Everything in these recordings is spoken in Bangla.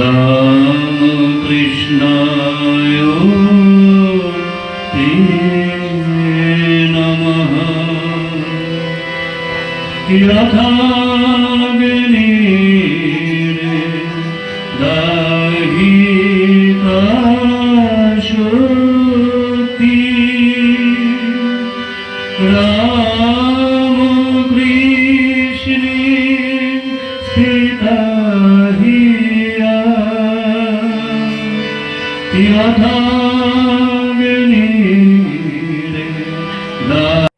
रामकृष्णाय नमः यथाग्नि दाहिताशोति रामकृष्णे सीता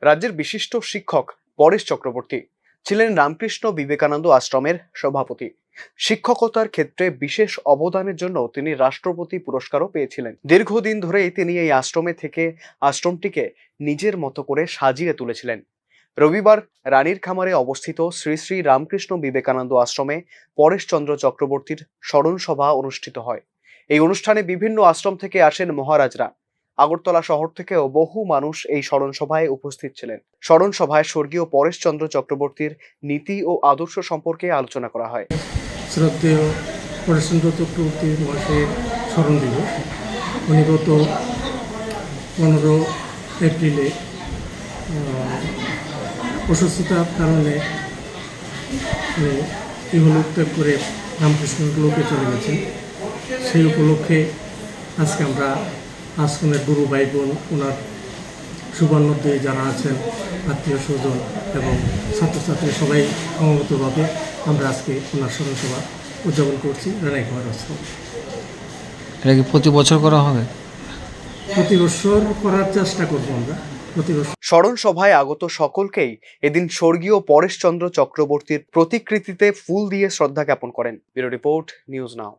রাজ্যের বিশিষ্ট শিক্ষক পরেশ চক্রবর্তী ছিলেন রামকৃষ্ণ বিবেকানন্দ আশ্রমের সভাপতি। শিক্ষকতার ক্ষেত্রে বিশেষ অবদানের জন্য তিনি রাষ্ট্রপতি পুরস্কারও পেয়েছিলেন। দীর্ঘদিন ধরেই তিনি এই আশ্রমে থেকে আশ্রমটিকে নিজের মতো করে সাজিয়ে তুলেছিলেন। রবিবার রানীর খামারে অবস্থিত শ্রী শ্রী রামকৃষ্ণ বিবেকানন্দ আশ্রমে পরেশচন্দ্র চক্রবর্তীর স্মরণ সভা অনুষ্ঠিত হয়। এই অনুষ্ঠানে বিভিন্ন আশ্রম থেকে আসেন মহারাজরা। আগরতলা শহর থেকেও বহু মানুষ এই স্মরণ সভায় উপস্থিত ছিলেন। স্মরণ সভায় স্বর্গীয় পরেশচন্দ্র চক্রবর্তীর নীতি ও আদর্শ সম্পর্কে আলোচনা করা হয়। শ্রদ্ধেয় পরেশচন্দ্র স্মরণ দিবস। উনি গত পনেরো এপ্রিলে অসুস্থতার কারণে ইহলোক ত্যাগ করে রামকৃষ্ণ লোকে চলে গেছেন। সেই উপলক্ষে আজকে আমরা আশ্রমের গুরু ভাই বোন ওনার সুবর্ণদ্বয়ে যারা আছেন আত্মীয় স্বজন এবং ছাত্রছাত্রী সবাই সমবেতভাবে আমরা আজকে ওনার স্মরণ সভা উদযাপন করছি রানাইঘর আশ্রম। এটা কি প্রতি বছর করা হবে? প্রতি বছর করার চেষ্টা করব আমরা প্রতি বছর। স্মরণ সভায় আগত সকলকেই এদিন স্বর্গীয় পরেশচন্দ্র চক্রবর্তীর প্রতিকৃতিতে ফুল দিয়ে শ্রদ্ধা জ্ঞাপন করেন। Bureau report news now.